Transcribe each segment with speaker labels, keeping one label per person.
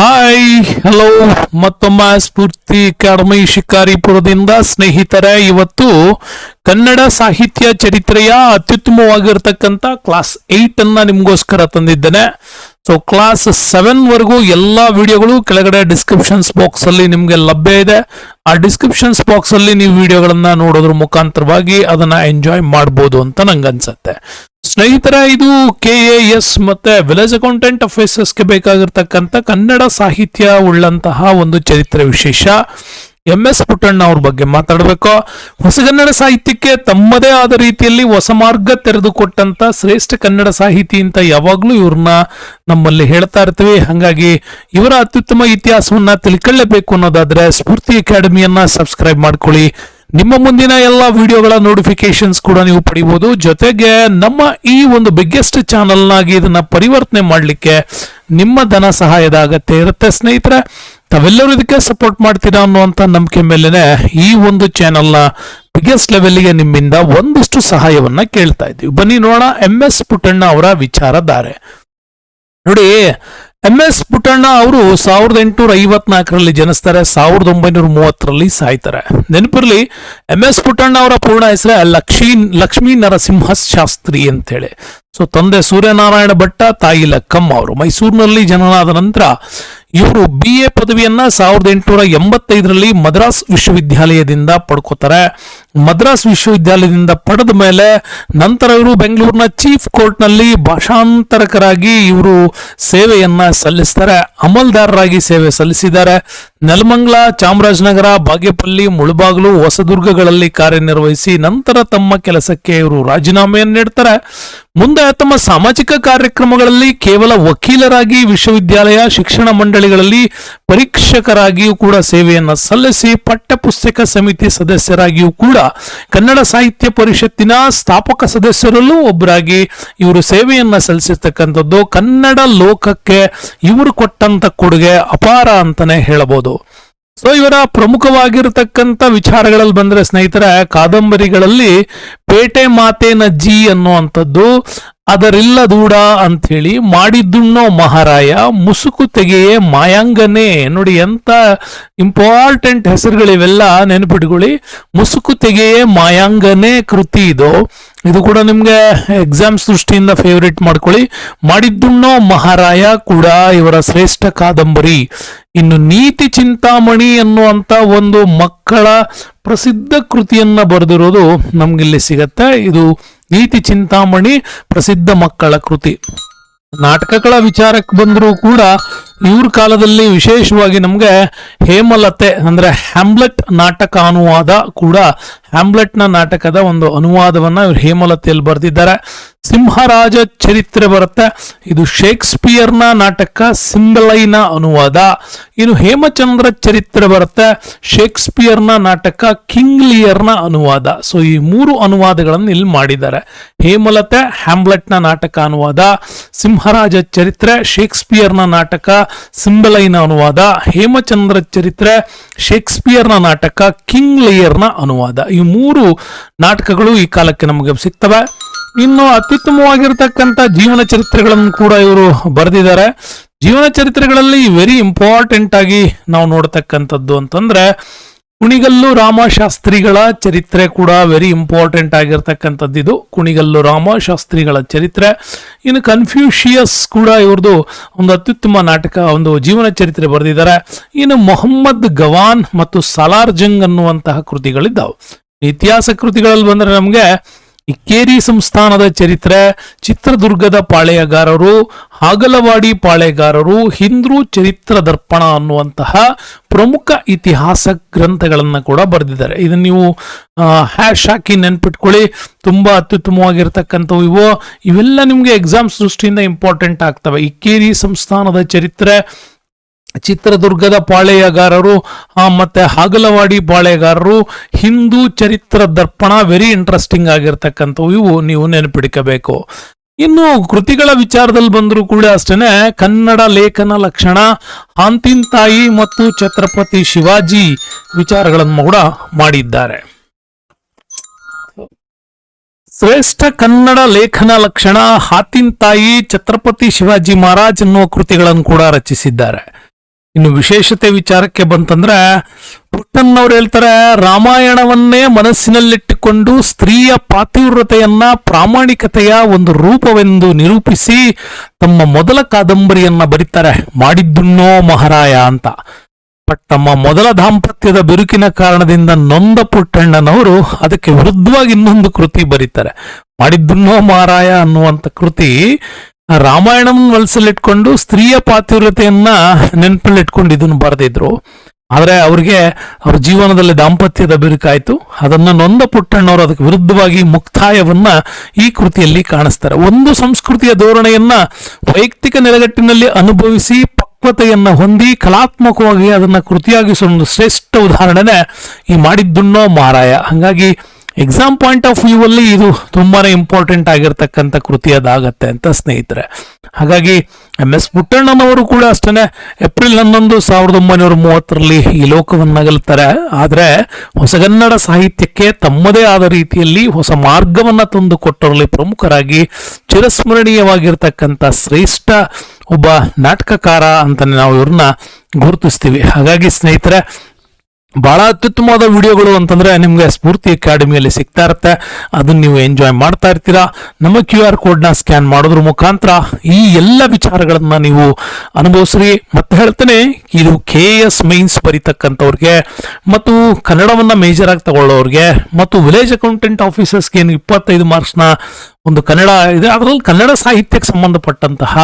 Speaker 1: Hi hello ಮತ್ತೊಮ್ಮ Spoorthi academy ಶಿಕಾರಿಪುರದಿಂದ ಸ್ನೇಹಿತರೆ, ಇವತ್ತು ಕನ್ನಡ ಸಾಹಿತ್ಯ ಚರಿತ್ರೆಯ ಅತ್ಯುತ್ತಮವಾಗಿರ್ತಕ್ಕಂಥ ಕ್ಲಾಸ್ ಏಟ್ ಅನ್ನ ನಿಮ್ಗೋಸ್ಕರ ತಂದಿದ್ದೇನೆ. ಸೊ ಕ್ಲಾಸ್ ಸೆವೆನ್ ವರೆಗೂ ಎಲ್ಲಾ ವಿಡಿಯೋಗಳು ಕೆಳಗಡೆ ಡಿಸ್ಕ್ರಿಪ್ಷನ್ಸ್ ಬಾಕ್ಸ್ ಅಲ್ಲಿ ನಿಮಗೆ ಲಭ್ಯ ಇದೆ. ಆ ಡಿಸ್ಕ್ರಿಪ್ಷನ್ಸ್ ಬಾಕ್ಸ್ ಅಲ್ಲಿ ನೀವು ವಿಡಿಯೋಗಳನ್ನ ನೋಡೋದ್ರ ಮುಖಾಂತರವಾಗಿ ಅದನ್ನ ಎಂಜಾಯ್ ಮಾಡ್ಬೋದು ಅಂತ ನಂಗನ್ಸತ್ತೆ. ಸ್ನೇಹಿತರ, ಇದು ಕೆ ಎ ಎಸ್ ಮತ್ತೆ ವಿಲೇಜ್ ಅಕೌಂಟೆಂಟ್ ಅಫೇಸರ್ಸ್ಗೆ ಬೇಕಾಗಿರ್ತಕ್ಕಂಥ ಕನ್ನಡ ಸಾಹಿತ್ಯ ಉಳ್ಳಂತಹ ಒಂದು ಚರಿತ್ರೆ ವಿಶೇಷ. ಎಂ ಎಸ್ ಪುಟ್ಟಣ್ಣ ಅವ್ರ ಬಗ್ಗೆ ಮಾತಾಡಬೇಕು. ಹೊಸಗನ್ನಡ ಸಾಹಿತ್ಯಕ್ಕೆ ತಮ್ಮದೇ ಆದ ರೀತಿಯಲ್ಲಿ ಹೊಸ ಮಾರ್ಗ ತೆರೆದುಕೊಟ್ಟಂತ ಶ್ರೇಷ್ಠ ಕನ್ನಡ ಸಾಹಿತಿ ಅಂತ ಯಾವಾಗ್ಲೂ ಇವ್ರನ್ನ ನಮ್ಮಲ್ಲಿ ಹೇಳ್ತಾ ಇರ್ತೀವಿ. ಹಾಗಾಗಿ ಇವರ ಅತ್ಯುತ್ತಮ ಇತಿಹಾಸವನ್ನ ತಿಳ್ಕೊಳ್ಳೇಬೇಕು ಅನ್ನೋದಾದ್ರೆ ಸ್ಫೂರ್ತಿ ಅಕಾಡೆಮಿಯನ್ನ ಸಬ್ಸ್ಕ್ರೈಬ್ ಮಾಡ್ಕೊಳ್ಳಿ. ನಿಮ್ಮ ಮುಂದಿನ ಎಲ್ಲ ವಿಡಿಯೋಗಳ ನೋಟಿಫಿಕೇಶನ್ಸ್ ಕೂಡ ನೀವು ಪಡಿಬಹುದು ಜೊತೆಗೆ ನಮ್ಮ ಈ ಒಂದು ಬಿಗ್ಗೆಸ್ಟ್ ಚಾನಲ್ನಾಗಿ ಇದನ್ನ ಪರಿವರ್ತನೆ ಮಾಡಲಿಕ್ಕೆ ನಿಮ್ಮ ಧನ ಸಹಾಯದ ಅಗತ್ಯ ಇರುತ್ತೆ. ಸ್ನೇಹಿತರೆ, ತಾವೆಲ್ಲರೂ ಇದಕ್ಕೆ ಸಪೋರ್ಟ್ ಮಾಡ್ತೀರಾ ಅನ್ನುವಂಥ ನಂಬಿಕೆ ಮೇಲೆನೆ ಈ ಒಂದು ಚಾನೆಲ್ನ ಬಿಗ್ಗೆಸ್ಟ್ ಲೆವೆಲ್ಗೆ ನಿಮ್ಮಿಂದ ಒಂದಿಷ್ಟು ಸಹಾಯವನ್ನ ಕೇಳ್ತಾ ಇದ್ದೀವಿ. ಬನ್ನಿ ನೋಡೋಣ ಎಂ ಎಸ್ ಪುಟ್ಟಣ್ಣ ಅವರ ವಿಚಾರಧಾರೆ. ನೋಡಿ ಎಂ ಎಸ್ ಪುಟ್ಟಣ್ಣ ಅವರು ಸಾವಿರದ ಎಂಟುನೂರ ಐವತ್ನಾಲ್ಕರಲ್ಲಿ ಜನಿಸ್ತಾರೆ, ಸಾವಿರದ ಒಂಬೈನೂರ ಮೂವತ್ತರಲ್ಲಿ ಸಾಯ್ತಾರೆ. ನೆನಪಿರಲಿ ಎಂ ಎಸ್ ಪುಟ್ಟಣ್ಣ ಅವರ ಪೂರ್ಣ ಹೆಸರೇ ಲಕ್ಷ್ಮೀ ಲಕ್ಷ್ಮೀ ನರಸಿಂಹ ಶಾಸ್ತ್ರಿ ಅಂತೇಳಿ. ಸೊ ತಂದೆ ಸೂರ್ಯನಾರಾಯಣ ಭಟ್ಟ, ತಾಯಿ ಲಕ್ಕಮ್ಮ ಅವರು. ಮೈಸೂರಿನಲ್ಲಿ ಜನನಾದ ನಂತರ ಇವರು ಬಿ ಎ ಪದವಿಯನ್ನ ಸಾವಿರದ ಎಂಟುನೂರ ಎಂಬತ್ತೈದರಲ್ಲಿ ಮದ್ರಾಸ್ ವಿಶ್ವವಿದ್ಯಾಲಯದಿಂದ ಪಡ್ಕೋತಾರೆ. ಮದ್ರಾಸ್ ವಿಶ್ವವಿದ್ಯಾಲಯದಿಂದ ಪಡೆದ ಮೇಲೆ ನಂತರ ಇವರು ಬೆಂಗಳೂರಿನ ಚೀಫ್ ಕೋರ್ಟ್ನಲ್ಲಿ ಭಾಷಾಂತರಕರಾಗಿ ಇವರು ಸೇವೆಯನ್ನ ಸಲ್ಲಿಸ್ತಾರೆ. ಅಮಲ್ದಾರರಾಗಿ ಸೇವೆ ಸಲ್ಲಿಸಿದ್ದಾರೆ. ನೆಲಮಂಗ್ಲ, ಚಾಮರಾಜನಗರ, ಬಾಗೇಪಲ್ಲಿ, ಮುಳಬಾಗಲು, ಹೊಸದುರ್ಗಗಳಲ್ಲಿ ಕಾರ್ಯನಿರ್ವಹಿಸಿ ನಂತರ ತಮ್ಮ ಕೆಲಸಕ್ಕೆ ಇವರು ರಾಜೀನಾಮೆಯನ್ನು ನೀಡ್ತಾರೆ. ಮುಂದೆ ತಮ್ಮ ಸಾಮಾಜಿಕ ಕಾರ್ಯಕ್ರಮಗಳಲ್ಲಿ ಕೇವಲ ವಕೀಲರಾಗಿ ವಿಶ್ವವಿದ್ಯಾಲಯ ಶಿಕ್ಷಣ ಮಂಡಳಿಗಳಲ್ಲಿ ಪರೀಕ್ಷಕರಾಗಿಯೂ ಕೂಡ ಸೇವೆಯನ್ನು ಸಲ್ಲಿಸಿ ಪಠ್ಯಪುಸ್ತಕ ಸಮಿತಿ ಸದಸ್ಯರಾಗಿಯೂ ಕೂಡ ಕನ್ನಡ ಸಾಹಿತ್ಯ ಪರಿಷತ್ತಿನ ಸ್ಥಾಪಕ ಸದಸ್ಯರಲ್ಲೂ ಒಬ್ಬರಾಗಿ ಇವರು ಸೇವೆಯನ್ನು ಸಲ್ಲಿಸಿರ್ತಕ್ಕಂಥದ್ದು ಕನ್ನಡ ಲೋಕಕ್ಕೆ ಇವರು ಕೊಟ್ಟಂತ ಕೊಡುಗೆ ಅಪಾರ ಅಂತಾನೆ ಹೇಳಬಹುದು. ಸೊ ಇವರ ಪ್ರಮುಖವಾಗಿರತಕ್ಕಂಥ ವಿಚಾರಗಳಲ್ಲಿ ಬಂದ್ರೆ ಸ್ನೇಹಿತರ, ಕಾದಂಬರಿಗಳಲ್ಲಿ ಪೇಟೆ ಮಾತೇನ ಜಿ ಅನ್ನುವಂಥದ್ದು ಅದರಿಲ್ಲ ದೂಡ ಅಂಥೇಳಿ ಮಾಡಿದ್ದುಣ್ಣೋ ಮಹಾರಾಯ, ಮುಸುಕು ತೆಗೆಯೇ ಮಾಯಾಂಗನೇ, ನೋಡಿ ಎಂತ ಇಂಪಾರ್ಟೆಂಟ್ ಹೆಸರುಗಳಿವೆಲ್ಲ ನೆನಪಿಟ್ಕೊಳ್ಳಿ. ಮುಸುಕು ತೆಗೆಯೇ ಮಾಯಾಂಗನೇ ಕೃತಿ ಇದು. ಇದು ಕೂಡ ನಿಮಗೆ ಎಕ್ಸಾಮ್ಸ್ ದೃಷ್ಟಿಯಿಂದ ಫೇವ್ರೇಟ್ ಮಾಡ್ಕೊಳ್ಳಿ. ಮಾಡಿದ್ದುಣ್ಣೋ ಮಹಾರಾಯ ಕೂಡ ಇವರ ಶ್ರೇಷ್ಠ ಕಾದಂಬರಿ. ಇನ್ನು ನೀತಿ ಚಿಂತಾಮಣಿ ಅನ್ನುವಂತ ಒಂದು ಮಕ್ಕಳ ಪ್ರಸಿದ್ಧ ಕೃತಿಯನ್ನ ಬರೆದಿರೋದು ನಮ್ಗಿಲ್ಲಿ ಸಿಗತ್ತೆ. ಇದು ನೀತಿ ಚಿಂತಾಮಣಿ ಪ್ರಸಿದ್ಧ ಮಕ್ಕಳ ಕೃತಿ. ನಾಟಕಗಳ ವಿಚಾರಕ್ಕೆ ಬಂದರೂ ಕೂಡ ಇವ್ರ ಕಾಲದಲ್ಲಿ ವಿಶೇಷವಾಗಿ ನಮಗೆ ಹೇಮಲತೆ ಅಂದ್ರೆ ಹ್ಯಾಮ್ಲೆಟ್ ನಾಟಕ ಅನುವಾದ ಕೂಡ ಹ್ಯಾಮ್ಲೆಟ್ನ ನಾಟಕದ ಒಂದು ಅನುವಾದವನ್ನ ಇವ್ರು ಹೇಮಲತೆಯಲ್ಲಿ ಬರೆದಿದ್ದಾರೆ. ಸಿಂಹರಾಜ ಚರಿತ್ರೆ ಬರುತ್ತೆ. ಇದು ಶೇಕ್ಸ್ಪಿಯರ್ನ ನಾಟಕ ಸಿಂಬಲೈನ ಅನುವಾದ. ಇನ್ನು ಹೇಮಚಂದ್ರ ಚರಿತ್ರೆ ಬರುತ್ತೆ. ಶೇಕ್ಸ್ಪಿಯರ್ನ ನಾಟಕ, ಕಿಂಗ್ಲಿಯರ್ನ ಅನುವಾದ. ಸೊ ಈ ಮೂರು ಅನುವಾದಗಳನ್ನು ಇಲ್ಲಿ ಮಾಡಿದ್ದಾರೆ. ಹೇಮಲತೆ, ಹ್ಯಾಮ್ಲೆಟ್ನ ನಾಟಕ ಅನುವಾದ. ಸಿಂಹರಾಜ ಚರಿತ್ರೆ, ಶೇಕ್ಸ್ಪಿಯರ್ನ ನಾಟಕ ಸಿಂಬಲೈನ ಅನುವಾದ, ಹೇಮಚಂದ್ರ ಚರಿತ್ರೆ, ಶೇಕ್ಸ್ಪಿಯರ್ನ ನಾಟಕ, ಕಿಂಗ್ ಲೇಯರ್ನ ಅನುವಾದ. ಈ ಮೂರು ನಾಟಕಗಳು ಈ ಕಾಲಕ್ಕೆ ನಮಗೆ ಸಿಗ್ತವೆ. ಇನ್ನು ಅತ್ಯುತ್ತಮವಾಗಿರ್ತಕ್ಕಂಥ ಜೀವನ ಚರಿತ್ರೆಗಳನ್ನು ಕೂಡ ಇವರು ಬರೆದಿದ್ದಾರೆ. ಜೀವನ ಚರಿತ್ರೆಗಳಲ್ಲಿ ವೆರಿ ಇಂಪಾರ್ಟೆಂಟ್ ಆಗಿ ನಾವು ನೋಡ್ತಕ್ಕಂಥದ್ದು ಅಂತಂದ್ರೆ ಕುಣಿಗಲ್ಲು ರಾಮಶಾಸ್ತ್ರಿಗಳ ಚರಿತ್ರೆ ಕೂಡ ವೆರಿ ಇಂಪಾರ್ಟೆಂಟ್ ಆಗಿರ್ತಕ್ಕಂಥದ್ದು ಇದು. ಕುಣಿಗಲ್ಲು ರಾಮಶಾಸ್ತ್ರಿಗಳ ಚರಿತ್ರೆ. ಇನ್ನು ಕನ್ಫ್ಯೂಷಿಯಸ್ ಕೂಡ ಇವ್ರದ್ದು ಒಂದು ಅತ್ಯುತ್ತಮ ನಾಟಕ, ಒಂದು ಜೀವನ ಚರಿತ್ರೆ ಬರೆದಿದ್ದಾರೆ. ಇನ್ನು ಮೊಹಮ್ಮದ್ ಗವಾನ್ ಮತ್ತು ಸಲಾರ್ ಜಂಗ್ ಅನ್ನುವಂತಹ ಕೃತಿಗಳಿದ್ದಾವೆ. ಇತಿಹಾಸ ಕೃತಿಗಳಲ್ಲಿ ಬಂದರೆ ನಮಗೆ ಇಕ್ಕೇರಿ ಸಂಸ್ಥಾನದ ಚರಿತ್ರೆ ಚಿತ್ರದುರ್ಗದ ಪಾಳೆಯಗಾರರು, ಹಾಗಲವಾಡಿ ಪಾಳೆಗಾರರು ಹಿಂದೂ ಚರಿತ್ರ ದರ್ಪಣ ಅನ್ನುವಂತಹ ಪ್ರಮುಖ ಇತಿಹಾಸ ಗ್ರಂಥಗಳನ್ನು ಕೂಡ ಬರೆದಿದ್ದಾರೆ. ಇದನ್ನ ನೀವು ಹ್ಯಾಶ್ ಹಾಕಿ ನೆನ್ಪಿಟ್ಕೊಳ್ಳಿ. ತುಂಬ ಅತ್ಯುತ್ತಮವಾಗಿರ್ತಕ್ಕಂಥವು ಇವು. ಇವೆಲ್ಲ ನಿಮಗೆ ಎಕ್ಸಾಮ್ಸ್ ದೃಷ್ಟಿಯಿಂದ ಇಂಪಾರ್ಟೆಂಟ್ ಆಗ್ತವೆ. ಇಕ್ಕೇರಿ ಸಂಸ್ಥಾನದ ಚರಿತ್ರೆ ಚಿತ್ರದುರ್ಗದ ಪಾಳೆಯಗಾರರು ಮತ್ತು ಹಾಗಲವಾಡಿ ಪಾಳೆಯಗಾರರು, ಹಿಂದೂ ಚರಿತ್ರ ದರ್ಪಣ ವೆರಿ ಇಂಟ್ರೆಸ್ಟಿಂಗ್ ಆಗಿರ್ತಕ್ಕಂಥವು. ಇವು ನೀವು ನೆನಪಿಡ್ಕಬೇಕು. ಇನ್ನು ಕೃತಿಗಳ ವಿಚಾರದಲ್ಲಿ ಬಂದರೂ ಕೂಡ ಅಷ್ಟೇ ಕನ್ನಡ ಲೇಖನ ಲಕ್ಷಣ, ಹಾಂತಿನ್ ತಾಯಿ ಮತ್ತು ಛತ್ರಪತಿ ಶಿವಾಜಿ ವಿಚಾರಗಳನ್ನು ಕೂಡ ಮಾಡಿದ್ದಾರೆ. ಶ್ರೇಷ್ಠ ಕನ್ನಡ ಲೇಖನ ಲಕ್ಷಣ, ಹಾತಿನ್ ತಾಯಿ, ಛತ್ರಪತಿ ಶಿವಾಜಿ ಮಹಾರಾಜ್ ಅನ್ನುವ ಕೃತಿಗಳನ್ನು ಕೂಡ ರಚಿಸಿದ್ದಾರೆ. ಇನ್ನು ವಿಶೇಷತೆ ವಿಚಾರಕ್ಕೆ ಬಂತಂದ್ರೆ ಪುಟ್ಟಣ್ಣವ್ರು ಹೇಳ್ತಾರೆ, ರಾಮಾಯಣವನ್ನೇ ಮನಸ್ಸಿನಲ್ಲಿಟ್ಟುಕೊಂಡು ಸ್ತ್ರೀಯ ಪಾತಿವ್ರತೆಯನ್ನ ಪ್ರಾಮಾಣಿಕತೆಯ ಒಂದು ರೂಪವೆಂದು ನಿರೂಪಿಸಿ ತಮ್ಮ ಮೊದಲ ಕಾದಂಬರಿಯನ್ನ ಬರೀತಾರೆ, ಮಾಡಿದ್ದುಣ್ಣೋ ಮಹಾರಾಯ ಅಂತ. ಬಟ್ ತಮ್ಮ ಮೊದಲ ದಾಂಪತ್ಯದ ಬಿರುಕಿನ ಕಾರಣದಿಂದ ನೊಂದ ಪುಟ್ಟಣ್ಣನವರು ಅದಕ್ಕೆ ವಿರುದ್ಧವಾಗಿ ಇನ್ನೊಂದು ಕೃತಿ ಬರೀತಾರೆ. ಮಾಡಿದ್ದುಣ್ಣೋ ಮಹಾರಾಯ ಅನ್ನುವಂಥ ಕೃತಿ ರಾಮಾಯಣಂ ಮನಸ್ಸಲ್ಲಿಟ್ಕೊಂಡು ಸ್ತ್ರೀಯ ಪಾತಿವ್ರತೆಯನ್ನ ನೆನಪಲ್ಲಿಟ್ಕೊಂಡು ಇದನ್ನು ಬರೆದಿದ್ರು ಆದರೆ ಅವ್ರಿಗೆ ಅವ್ರ ಜೀವನದಲ್ಲಿ ದಾಂಪತ್ಯದ ಬಿರುಕಾಯಿತು. ಅದನ್ನ ನೊಂದ ಪುಟ್ಟಣ್ಣವರು ಅದಕ್ಕೆ ವಿರುದ್ಧವಾಗಿ ಮುಕ್ತಾಯವನ್ನ ಈ ಕೃತಿಯಲ್ಲಿ ಕಾಣಿಸ್ತಾರೆ. ಒಂದು ಸಂಸ್ಕೃತಿಯ ಧೋರಣೆಯನ್ನ ವೈಯಕ್ತಿಕ ನೆಲೆಗಟ್ಟಿನಲ್ಲಿ ಅನುಭವಿಸಿ ಪಕ್ವತೆಯನ್ನ ಹೊಂದಿ ಕಲಾತ್ಮಕವಾಗಿ ಅದನ್ನ ಕೃತಿಯಾಗಿಸೋ ಒಂದು ಶ್ರೇಷ್ಠ ಉದಾಹರಣೆನೆ ಈ ಮಾಡಿದ್ದುಣ್ಣೋ ಮಾರಾಯ. ಹಂಗಾಗಿ ಎಕ್ಸಾಮ್ ಪಾಯಿಂಟ್ ಆಫ್ ವ್ಯೂ ಅಲ್ಲಿ ಇದು ತುಂಬಾನೇ ಇಂಪಾರ್ಟೆಂಟ್ ಆಗಿರ್ತಕ್ಕಂಥ ಕೃತಿ ಅದಾಗತ್ತೆ ಅಂತ ಸ್ನೇಹಿತರೆ. ಹಾಗಾಗಿ ಎಂ ಎಸ್ ಪುಟ್ಟಣ್ಣನವರು ಕೂಡ ಅಷ್ಟೇ ಏಪ್ರಿಲ್ ಹನ್ನೊಂದು ಸಾವಿರದ ಒಂಬೈನೂರ ಮೂವತ್ತರಲ್ಲಿ ಈ ಲೋಕವನ್ನಗಲ್ತಾರೆ ಆದರೆ ಹೊಸಗನ್ನಡ ಸಾಹಿತ್ಯಕ್ಕೆ ತಮ್ಮದೇ ಆದ ರೀತಿಯಲ್ಲಿ ಹೊಸ ಮಾರ್ಗವನ್ನು ತಂದು ಕೊಟ್ಟರಲ್ಲಿ ಪ್ರಮುಖರಾಗಿ ಚಿರಸ್ಮರಣೀಯವಾಗಿರ್ತಕ್ಕಂಥ ಶ್ರೇಷ್ಠ ಒಬ್ಬ ನಾಟಕಕಾರ ಅಂತಲೇ ನಾವು ಇವ್ರನ್ನ ಗುರುತಿಸ್ತೀವಿ. ಹಾಗಾಗಿ ಸ್ನೇಹಿತರೆ ಬಹಳ ಅತ್ಯುತ್ತಮವಾದ ವಿಡಿಯೋಗಳು ಅಂತಂದ್ರೆ ನಿಮ್ಗೆ ಸ್ಫೂರ್ತಿ ಅಕಾಡೆಮಿಯಲ್ಲಿ ಸಿಗ್ತಾ ಇರುತ್ತೆ. ಅದನ್ನ ನೀವು ಎಂಜಾಯ್ ಮಾಡ್ತಾ ಇರ್ತೀರಾ? ನಮ್ಮ ಕ್ಯೂ ಆರ್ ಕೋಡ್ನ ಸ್ಕ್ಯಾನ್ ಮಾಡೋದ್ರ ಮುಖಾಂತರ ಈ ಎಲ್ಲ ವಿಚಾರಗಳನ್ನ ನೀವು ಅನುಭವಿಸ್ರಿ. ಮತ್ತೆ ಹೇಳ್ತೇನೆ, ಇದು ಕೆ ಎಸ್ ಮೈನ್ಸ್ ಬರೀತಕ್ಕಂಥವ್ರಿಗೆ ಮತ್ತು ಕನ್ನಡವನ್ನ ಮೇಜರ್ ಆಗಿ ತಗೊಳ್ಳೋರಿಗೆ ಮತ್ತು ವಿಲೇಜ್ ಅಕೌಂಟೆಂಟ್ ಆಫೀಸರ್ಸ್ಗೆ ಏನು ಇಪ್ಪತ್ತೈದು ಮಾರ್ಕ್ಸ್ನ ಒಂದು ಕನ್ನಡ ಇದೆ. ಅದರಲ್ಲಿ ಕನ್ನಡ ಸಾಹಿತ್ಯಕ್ಕೆ ಸಂಬಂಧಪಟ್ಟಂತಹ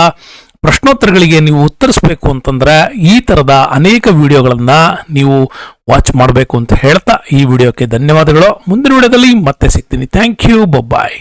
Speaker 1: ಪ್ರಶ್ನೋತ್ತರಗಳಿಗೆ ನೀವು ಉತ್ತರಿಸಬೇಕು ಅಂತಂದ್ರೆ ಈ ತರದ ಅನೇಕ ವಿಡಿಯೋಗಳನ್ನು ನೀವು ವಾಚ್ ಮಾಡಬೇಕು ಅಂತ ಹೇಳ್ತಾ ಈ ವಿಡಿಯೋಕ್ಕೆ ಧನ್ಯವಾದಗಳು. ಮುಂದಿನ ವಿಡಿಯೋದಲ್ಲಿ ಮತ್ತೆ ಸಿಗ್ತೀನಿ. Thank you ಬೊಬ್ಬಾಯ್